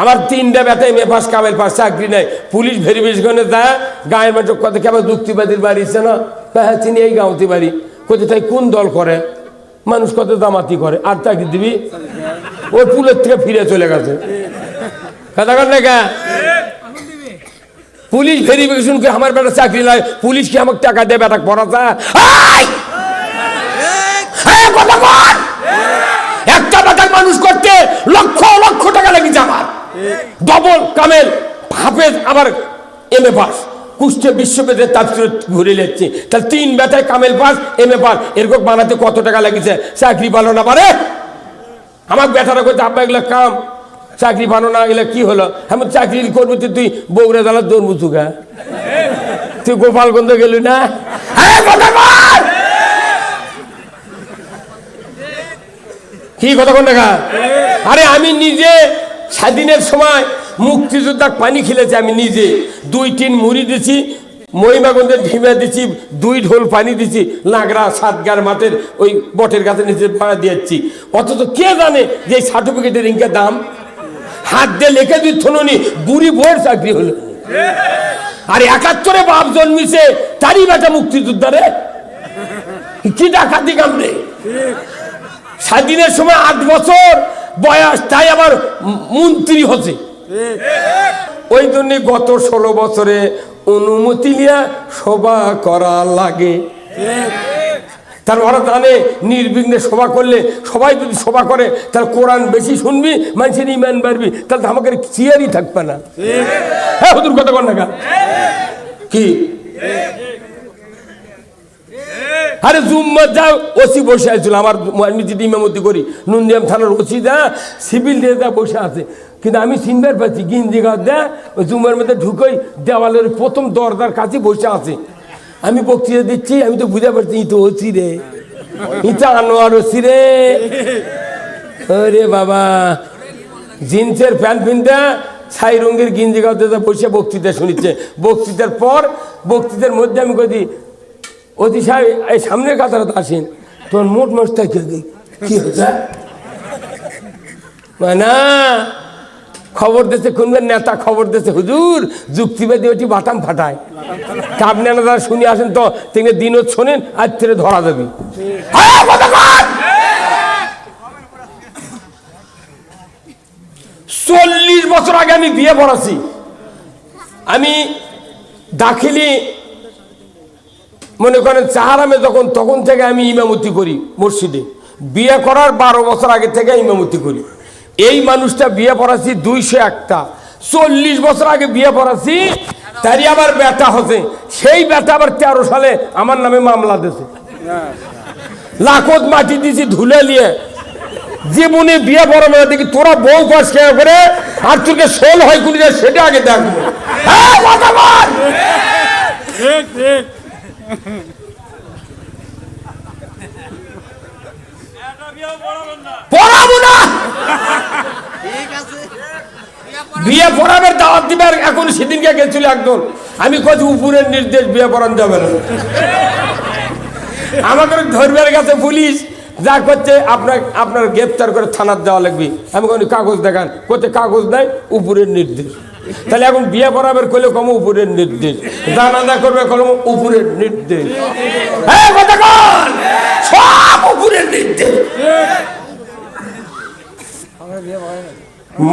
আমার তিনটা M A pass কামেল পাস চাকরি নাই। পুলিশ ভেরিফিকেশনে যায় গায়ের মানুষ কত কেমন যুক্তিবাদীর বাড়ি আছে না। হ্যাঁ তিনি এই গাঁওতি বাড়ি। কোথায় কোন দল করে? মানুষ কত দামাতি করে। আর চাকরি দিবি? ওই পুলের থেকে ফিরে চলে গেছে। কথা কর না পুলিশ ভেরিফিকেশন করে আমার বেটা চাকরি নাই। পুলিশ কি আমাকে টাকা দেবে বেটা পড়াতা! একটা বেটার মানুষ করতে লক্ষ লক্ষ টাকা লেগেছে আমার। ডবল কামেল, হাফেজ আবার এম এ পাস। কুষ্ঠে বিশ্ববিদ্যালয়ে তার ঘুরে যাচ্ছি তাহলে তিন বেটায় কামেল পাস এম এ পাস। এরকম বানাতে কত টাকা লেগেছে চাকরি পালো না পারে? আমার বেটারা করতে আব্বা, এগুলো কাম। চাকরি পানো না, এগুলো কি হলো? আমি চাকরি করবি তো তুই বগুড়া দালার দৌড় মুচুকা তুই গোপালগঞ্জ গেলি না? হ্যাঁ কি কথা কোন দেখা আরে আমি নিজে স্বাধীনের সময় মুক্তিযোদ্ধা পানি খেলেছি, আমি নিজে। দুই তিন মুড়ি দিছি, মহিমাগঞ্জের ঢিমা দিছি, দুই ঢোল পানি দিছি লাগরা সাতগার মাঠের ওই বটের গাছের নিচে ভাড়া দিয়েছি অথচ কে জানে যে এই সার্টিফিকেটের ইনকা দাম? হাত দিয়ে লিখে দিচ্ছ নি বুড়ি ভোর চাকরি হলো আর একাত্তরে বাপ জন্মিছে, তারই বেটা মুক্তিযোদ্ধারে কি ডাকাতি কামড়ে? স্বাধীনের সময় আট বছর বয়স, তাই আবার মন্ত্রী হচ্ছে। ওই জন্য গত ষোলো বছরে অনুমতি নিয়ে সভা করা লাগে। তার ওরা জানে নির্বিঘ্নে সভা করলে সবাই যদি সভা করে, তাহলে কোরআন বেশি শুনবি, মানুষের ইমান বাড়বি, তাহলে আমাকে চেয়ারই থাকবে না। হ্যাঁ হুদুর কথা কর না কি? আরে জুম্মা যা ওসি বসে আছিল আমার আমি যেটি ইমামতি করি। নুনদিয়াম থানার ওসি যা, সিভিল দিয়ে বসে আছে। কিন্তু আমি চিনবার পাচ্ছি গিন্দি গাছ দা ওই জুম্মার মধ্যে ঢুকোই, দেওয়ালের প্রথম দরজার কাছে বসে আছে। আমি বক্তৃতা দিচ্ছি, আমি তো বুঝতে পারছি ই তো ওসি রে। ই তো আনোয়ার ওসি রে। আরে বাবা। জিন্সের প্যান্ট পিনতে ছাই রঙের গিঞ্জি গাতে বসে বক্তৃতা শুনিচ্ছে। বক্তৃতার পর, বক্তৃতার মধ্যে আমি কদি অতি সাহেব, এই সামনের কাতারে আসেন। তোর মোট মাসটা কি হচ্ছে না, খবর দিচ্ছে কোন নেতা খবর দিচ্ছে হুজুর, যুক্তিবাদী ওটি বাটাম ফাটায়। তা আপনি যারা শুনে আসেন তো, তিনি দিনও শোনেন, আজ থেকে ধরা যাবে হ্যাঁ! চল্লিশ বছর আগে আমি বিয়ে পড়াছি আমি দাখিলি মনে করেন চাহারামে যখন তখন থেকে আমি ইমামতি করি মসজিদে। বিয়ে করার বারো বছর আগে থেকে ইমামতি করি। এই মানুষটা বিয়ে পড়াছি দুইশো একটা। চল্লিশ বছর আগে বিয়ে পড়াছি তারই আবার ব্যথা হচ্ছে। সেই ব্যথা আবার তেরো সালে আমার নামে মামলা দিয়েছে। লাখত মাটি দিছি ধুলে নিয়ে। জীবনে বিয়ে পড়া মেয়ে দেখি তোরা বউ পাস খেয়ে করে? আর তোকে শোল হয় কুড়ি সেটা আগে দেখব। হ্যাঁ, পড়াবো না! বিয়ে পড়াবের দাওয়াত দিবার এখন সেদিনকে গেছিল আমি উপরের নির্দেশ বিয়ে পড়ান যাবে না। আমাকে ধরবার কাছে পুলিশ। যা করছে আপনার আপনার গ্রেপ্তার করে থানার দেওয়া লাগবে। আমি কোনো কাগজ দেখান। কোথায় কাগজ নাই উপরের নির্দেশ। তাহলে এখন বিয়ে পড়াবের করলে কম উপরের নির্দেশ। জানাজা করবে কলম উপরের নির্দেশ। হ্যাঁ সব উপরের নির্দেশ।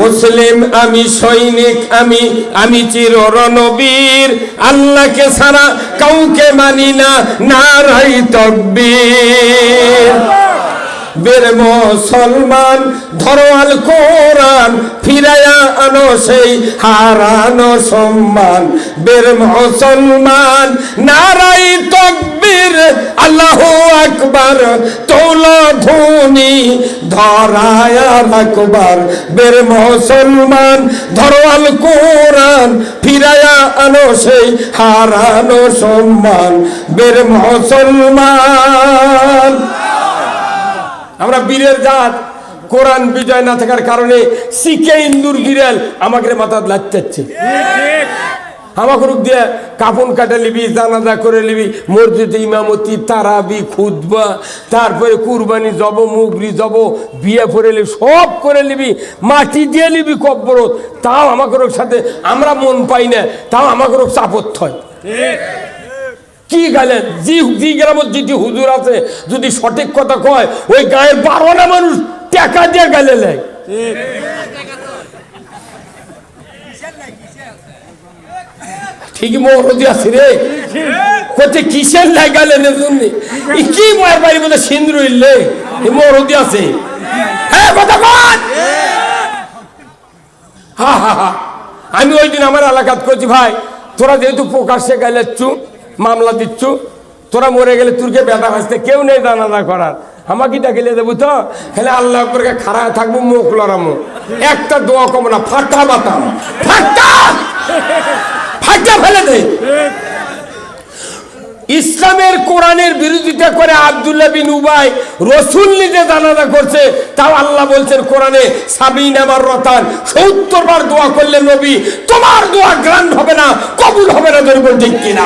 মুসলিম আমি সৈনিক, আমি আমি চির রণবীর আল্লাহকে ছাড়া কাউকে মানি না, নারাই তকবীর। বের মুসলমান, ধরো আল কোরআন, ফিরায়া সেই হারানো সম্মান। বের মুসলমান, নারাই তকবীর, আল্লাহু আকবার তোলা ধুনি ধরায়া রাখবার বের মুসলমান ধরো আল কোরআন, ফিরায়া আনো সেই হারানো সম্মান। বের মুসলমান, আমরা বীরের জাত। কোরআন বিজয় না থাকার কারণে শিখে ইন্দুর বিড়াল আমাকে মাথা লাগতেছে আমাকে রূপ দিয়ে কাপন কাটা লিবি জানাজা করে লিবি মসজিদে ইমামতি, তারাবি খুদবা তারপরে কুরবানি জব, মুগরি জব, বিয়ে করে নিবি, সব করে নিবি, মাটি দিয়ে নিবি কব্বরত। তাও আমাকে সাথে আমরা মন পাই না, তাও আমাকে চাপত হয়। কি গেলেন? জি জি গ্রামের যেটি হুজুর আছে, যদি সঠিক কথা কয়, ওই গায়ের বারোটা মানুষ টাকা দিয়ে গেলে ঠিক ঠিকই মরদি আছে রে কোথায় কিসের লাই জন্য কি মায়ের বাড়ি বলে সিন্দুর ইল্লে মরদি আছে হ্যাঁ কথা হা হা হা আমি ওই দিন আমার এলাকাত করছি ভাই তোরা যেহেতু প্রকাশ্যে গেলে মামলা দিচ্ছ তোরা মরে গেলে তুরকে ব্যথা ভাসতে কেউ নেই দানাদা করার আমাকে ডাকিলে দেবো তো খেলে আল্লাহ করে খাড়া থাকব, মুখ লড়ামো একটা দোয়া কম না, ফাটা বাতাম। ফাটা! ফেলে দে। ইসলামের কোরআনের বিরোধিতা করে আব্দুল্লাহ বিন উবাই রসুল নিজে জানাজা করছে, তাও আল্লাহ বলছেন কোরআনে, সাবিন আমার রতান সত্তর বার দোয়া করলে নবী, তোমার দোয়া গ্রান্ড হবে না, কবুল হবে না ধরে ঠিক কিনা?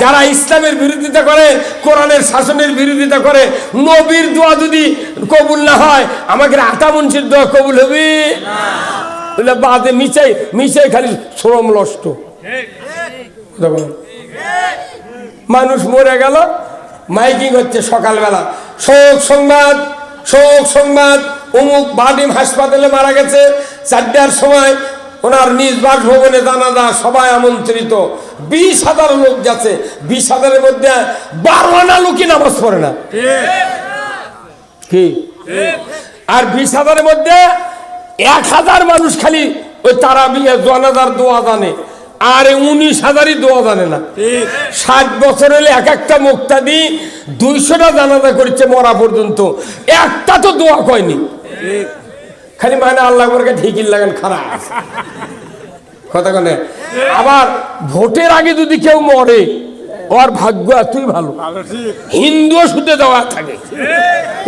যারা ইসলামের বিরোধিতা করে, কোরআনের শাসনের বিরোধিতা করে, নবীর দোয়া যদি কবুল না হয়, আমাকে আটা মুন্সির দোয়া কবুল হবে? বাদে মিশাই মিশাই খালি শ্রম নষ্ট। মানুষ মরে গেল, মাইকিং হচ্ছে সকালবেলা। শোক সংবাদ শোক সংবাদ, অমুক বাদিম হাসপাতালে মারা গেছে, চারটার সময় ওনার নিজ বাসভবনে জানাজা সবাই আমন্ত্রিত। বিশ হাজার লোক গেছে বিশ হাজারের মধ্যে বারো আনা লোকই নামাজ পড়ে না। কি? আর বিশ হাজারের মধ্যে এক হাজার মানুষ খালি ওই তারা বিয়ে জানাজার দোয়া জানে, আর উনিশ হাজারই দোয়া জানে না। ষাট বছর হলে এক একটা মুক্তা দি দুইশোটা জানাজা করেছে মরা পর্যন্ত। একটা তো দোয়া কয়নি। খালি মানে আল্লাহ করে ঠিকই লাগেন খারাপ কথা কনে? আবার ভোটের আগে যদি কেউ মরে ওর ভাগ্য এতই ভালো। হিন্দুও শুতে দেওয়া থাকে।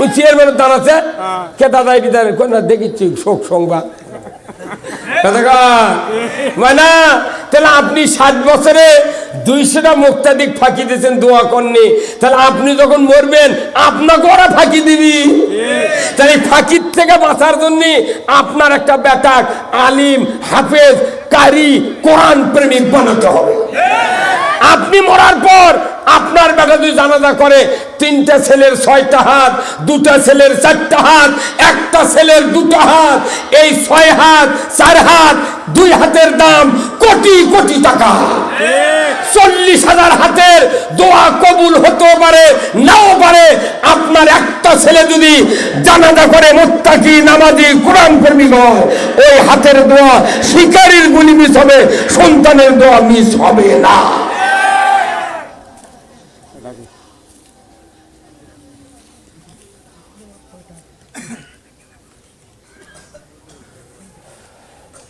ওই চেয়ারম্যান দাঁড়াচ্ছে কে দাদা এটি দাঁড়ায় না দেখিচ্ছি শোক সংবাদ? মানে তাহলে আপনি ষাট বছরে দুইশোটা মুক্তাদিক ফাঁকি দিয়েছেন দোয়া করনি তাহলে আপনি যখন মরবেন আপনাকে ওরা ফাঁকি দিবি। তাহলে ফাঁকির থেকে বাঁচার জন্য আপনার একটা বেটাক আলিম, হাফেজ, কারি, কোরআন প্রেমিক বানাতে হবে। আপনি মরার পর আপনার বেটা যদি জানাজা করে, তিনটা ছেলের ছয়টা হাত, দুটা ছেলের চারটা হাত, একটা ছেলের দুটো হাত এই ছয় হাত, চার হাত, দুই হাতের দাম কোটি কোটি টাকা। চল্লিশ হাজার হাতের দোয়া কবুল হতেও পারে, নাও পারে। আপনার একটা ছেলে যদি জানাজা করে মোত্তাকি, নামাজি কোরআন প্রেমিক হয়, ওই হাতের দোয়া শিকারীর গুলি মিস হবে, সন্তানের দোয়া মিস হবে না।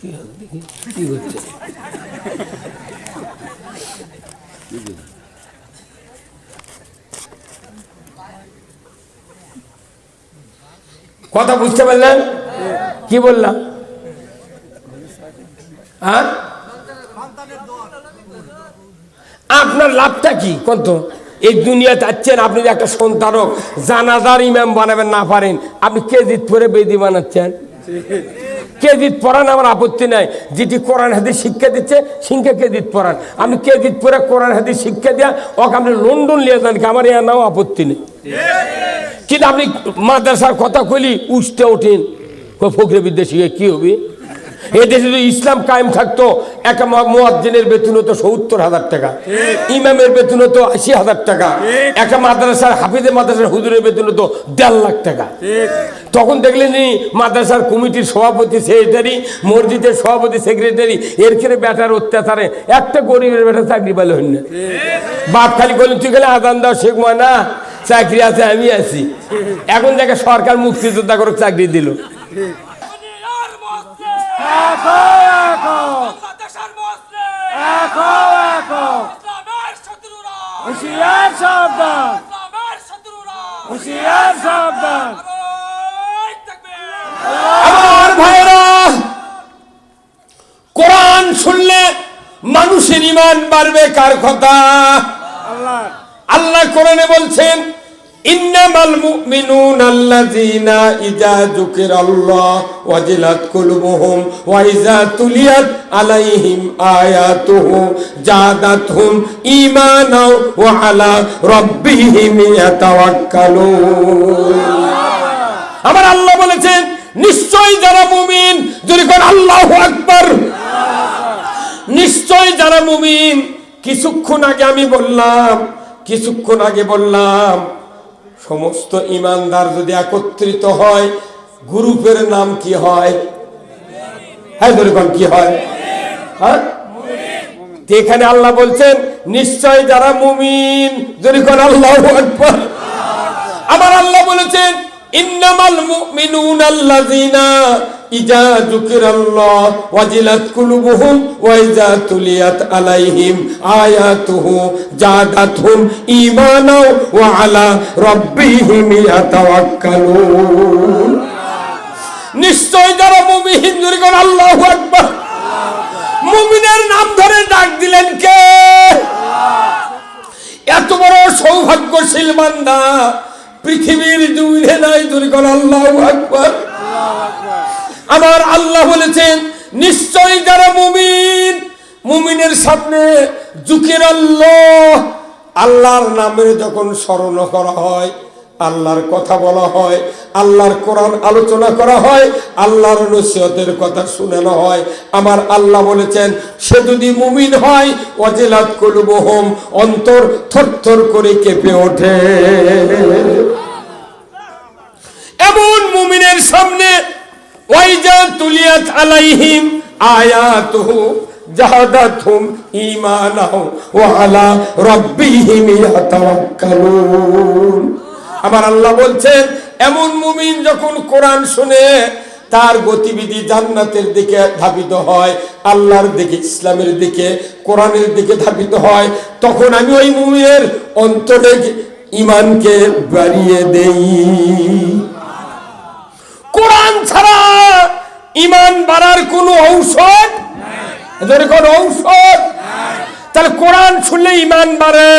কি হচ্ছে? কথা বুঝতে পারলেন? কি বললাম? হ্যাঁ? আপনার লাভটা কি? কত এই দুনিয়াতে আছেন আপনি একটা সন্তানক জানাজার ইমাম বানাবেন না পারেন। আপনি কেজিত পরে বেদি বানাচ্ছেন? কেজিত পড়ান আমার আপত্তি নাই। যেটি কোরআন হাদিস শিক্ষা দিচ্ছে সিংকে কেজিত পড়ান। আমি কেজিত পরে কোরআন হাদিস শিক্ষা দেওয়া ওকে আপনি লন্ডন নিয়ে যান আমার ইয়ার নাও আপত্তি নেই। কিন্তু আপনি মাদ্রাসার কথা কইলি উঠতে ওঠেন ফকরে বিদ্যা শিখে কী হবে? এদেশে যদি ইসলাম কায়েম থাকতো মোয়াজ্জিনের বেতন হতো সত্তর হাজার টাকা ইমামের বেতন হতো আশি হাজার টাকা মাদ্রাসার হাফিজের মাদ্রাসার হুজুরের বেতন হতো দেড় লাখ টাকা। তখন দেখলেন মাদ্রাসার কমিটির সভাপতি সেক্রেটারি মসজিদের সভাপতি সেক্রেটারি এর খেলে ব্যাটার অত্যাচারে একটা গরিবের ব্যাটার চাকরি পেলে হইন না বাপ খালি করলেন তুই গেলে আদান দাও শেখ না চাকরি আছে আমি আছি। এখন দেখে সরকার মুক্তিযোদ্ধা করে চাকরি দিল। হুশিয়ার সাবধান। হুশিয়ার সাবধান। আমার ভাইরা কোরআন শুনলে মানুষের ইমান বাড়বে কার কথা? আল্লাহ। আল্লাহ কোরআনে বলছেন ইন্নামাল মুমিনুন আল্লাযীনা ইজা যুকিরাল্লাহ ওয়াজিলাত কুলুবুহুম ওয়া ইজা তুলিয়াত আলাইহিম আয়াতুহু জাদাতহুম ঈমানাও ওয়া আলা রাব্বিহিম ইয়াতাওয়াক্কালুন। আমার আল্লাহ বলেছেন, নিশ্চয়ই যারা মুমিন, যদি কোন আল্লাহু আকবার। নিশ্চয় যারা মুমিন, কিছুক্ষণ আগে আমি বললাম, কিছুক্ষণ আগে বললাম সমস্ত ইমানদার যদি একত্রিত হয়, গ্রুপের নাম কি হয়? হ্যাঁ কি হয়? হ্যাঁ? এখানে আল্লাহ বলছেন, নিশ্চয় যারা মুমিন আল্লাহ আবার আল্লাহ বলেছেন ইন্নামাল মুমিনুন আল্লাযিনা ইজা যুকিরাল্লাহ ওয়াজিলাত কুলুবুহুম ওয়া তুলিয়াত আলাইহিম আয়াতুহু জাদাতহুম ঈমানাও ওয়া আলা রাব্বিহিম ইয়াতাওয়াক্কালুন নিশ্চয় যারা মুমিন কোন আল্লাহু আকবার। মুমিনের নাম ধরে ডাক দিলেন কে? এত বড় সৌভাগ্যশীল বান্দা পৃথিবীর জমিনে নাই করে, আল্লাহ আকবর। আমার আল্লাহ বলেছেন, নিশ্চয়ই যারা মুমিন, মুমিনের সামনে জুকের আল্লাহ, আল্লাহর নামের যখন স্মরণ করা হয় আল্লাহর কথা বলা হয়, আল্লাহর কোরআন আলোচনা করা হয়, আল্লাহর নসিহতের কথা শোনানো হয়। আমার আল্লাহ বলেছেন, সে যদি মুমিন হয় অজেলাত কলুবহম, অন্তর থরথর করে কেঁপে ওঠে। এমন মুমিনের সামনে, ওয়াইজা তুলিয়াত আলাইহিম আয়াতুহু, জাহাদাতুম আমার আল্লাহ বলছেন, এমন মুমিন যখন কোরআন শুনে, তার গতিবিধি জান্নাতের দিকে ধাবিত হয়, আল্লাহর দিকে, ইসলামের দিকে, কোরআনের দিকে ধাবিত হয়, তখন আমি ওই মুমিনের অন্তরে ইমানকে বাড়িয়ে দেই। কোরআন ছাড়া ইমান বাড়ার কোনো ঔষধ কোনো ঔষধ তাহলে কোরআন শুনলে ইমান বাড়ে।